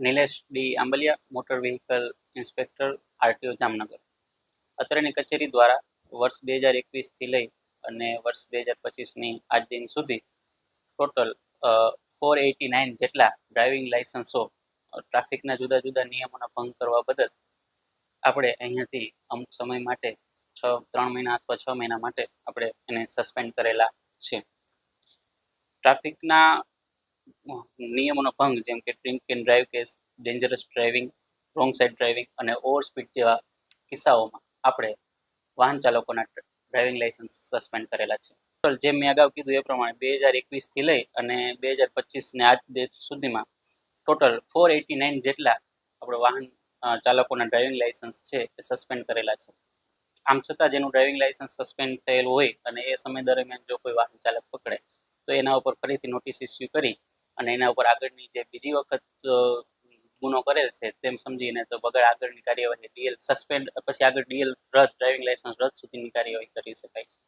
Nilesh D Ambaliya motor vehicle inspector RTO Jamnagar. અત્રેની કચેરી દ્વારા વર્ષ બે હજાર એકવીસથી લઈ અને વર્ષ બે હજાર પચીસની આજ દિન સુધી ટોટલ ફોર એટી નાઇન જેટલા ડ્રાઇવિંગ લાઇસન્સો ટ્રાફિકના જુદા જુદા નિયમોના ભંગ કરવા બદલ આપણે અહીંયાથી અમુક સમય માટે છ, ત્રણ મહિના અથવા છ મહિના માટે આપણે એને સસ્પેન્ડ કરેલા છે. ટ્રાફિકના નિયમોનો ભંગ, જેમ કે drink and drive case dangerous driving wrong side driving અને ઓવર સ્પીડ જેવા કિસ્સાઓમાં આપણે વાહન ચાલકોના ડ્રાઇવિંગ લાઇસન્સ સસ્પેન્ડ કરેલા છે. જેમ મેં અગાઉ કીધું એ પ્રમાણે બે હજાર એકવીસથી લઈ અને બે હજાર પચીસને આજ ડેટ સુધીમાં ટોટલ ફોર એટી નાઇન જેટલા આપણે વાહન ચાલકોના ડ્રાઇવિંગ લાઇસન્સ છે એ સસ્પેન્ડ કરેલા છે. આમ છતાં જેનું ડ્રાઇવિંગ લાઇસન્સ સસ્પેન્ડ થયેલું હોય અને એ સમય દરમિયાન જો કોઈ વાહન ચાલક પકડે, તો એના ઉપર ફરીથી નોટિસ ઇસ્યુ કરી અને એના ઉપર આગળની જે બીજી વખત ગુનો કરેલ છે, તેમ સમજીને તો બગડ આગળની કાર્યવાહી ડીએલ સસ્પેન્ડ પછી આગળ ડીએલ રદ ડ્રાઇવિંગ લાઇસન્સ રદ સુધીની કાર્યવાહી કરી શકાય છે.